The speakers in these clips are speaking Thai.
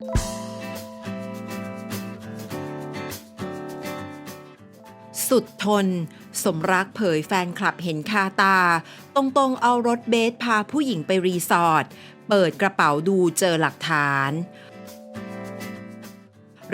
สุดทน สมรักเผยแฟนคลับเห็นคาตา ตรงๆเอารถเบสพาผู้หญิงไปรีสอร์ท เปิดกระเป๋าดูเจอหลักฐาน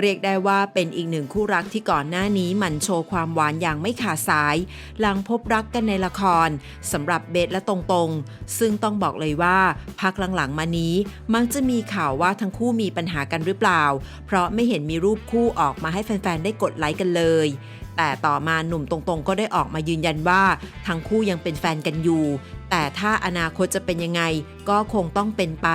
เรียกได้ว่าเป็นอีกหนึ่งคู่รักที่ก่อนหน้านี้หมันโชว์ความหวานอย่างไม่ขาดสาย หลังพบรักกันในละครสำหรับเบสและตรงๆ ซึ่งต้องบอกเลยว่าพักหลังๆมานี้ มักจะมีข่าวว่าทั้งคู่มีปัญหากันหรือเปล่า เพราะไม่เห็นมีรูปคู่ออกมาให้แฟนๆได้กดไลค์กันเลยแต่ต่อมาหนุ่มตรงๆ ก็ได้ออกมายืนยันว่า ทั้งคู่ยังเป็นแฟนกันอยู่แต่ถ้าอนาคตจะเป็นยังไงก็คงต้องเป็นไป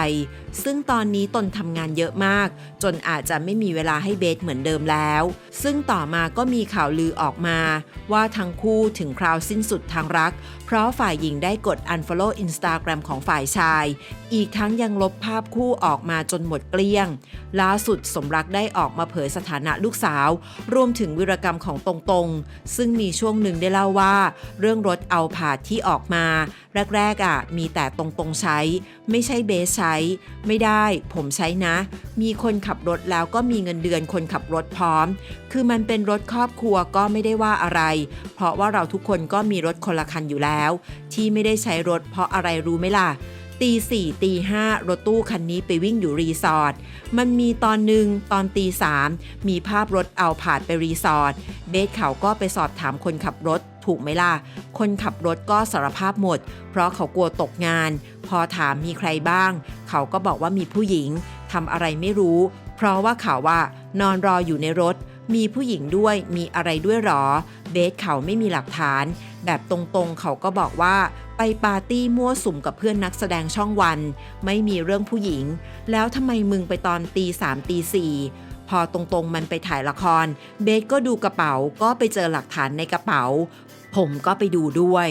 ซึ่งตอนนี้ตนทำงานเยอะมาก จนอาจจะไม่มีเวลาให้เบสเหมือนเดิมแล้ว ซึ่งต่อมาก็มีข่าวลือออกมา ว่าทั้งคู่ถึงคราวสิ้นสุดทางรัก เพราะฝ่ายหญิงได้กด unfollow Instagram ของฝ่ายชาย อีกทั้งยังลบภาพคู่ออกมาจนหมดเกลี้ยง ล่าสุดสมรักได้ออกมาเผยสถานะลูกสาว รวมถึงวิรกรรมของตรงๆ ซึ่งมีช่วงหนึ่งได้เล่าว่า เรื่องรถเอาผาดที่ออกมาแแรกๆอะมีแต่ตรงๆใช้ ไม่ใช่เบสใช้ ไม่ได้ผมใช้นะ มีคนขับรถแล้วก็มีเงินเดือนคนขับรถพร้อม คือมันเป็นรถครอบครัวก็ไม่ได้ว่าอะไร เพราะว่าเราทุกคนก็มีรถคนละคันอยู่แล้ว ที่ไม่ได้ใช้รถเพราะอะไรรู้ไหมล่ะ ตีสี่ตีห้ารถตู้คันนี้ไปวิ่งอยู่รีสอร์ทมันมีตอนหนึ่งตอนตีสามมีภาพรถเอาผ่านไปรีสอร์ทเบสเขาก็ไปสอบถามคนขับรถถูกไหมล่ะ คนขับรถก็สารภาพหมด เพราะเขากลัวตกงาน พอถามมีใครบ้าง เขาก็บอกว่ามีผู้หญิงทำอะไรไม่รู้ เพราะว่าเขาว่านอนรออยู่ในรถ มีผู้หญิงด้วยมีอะไรด้วยหรอ เบสเขาไม่มีหลักฐาน แบบตรงๆเขาก็บอกว่าไปปาร์ตี้มั่วสุมกับเพื่อนนักแสดงช่องวัน ไม่มีเรื่องผู้หญิง แล้วทำไมมึงไปตอนตีสามตีสี่พอตรงๆมันไปถ่ายละคร เบสก็ดูกระเป๋าก็ไปเจอหลักฐานในกระเป๋า ผมก็ไปดูด้วย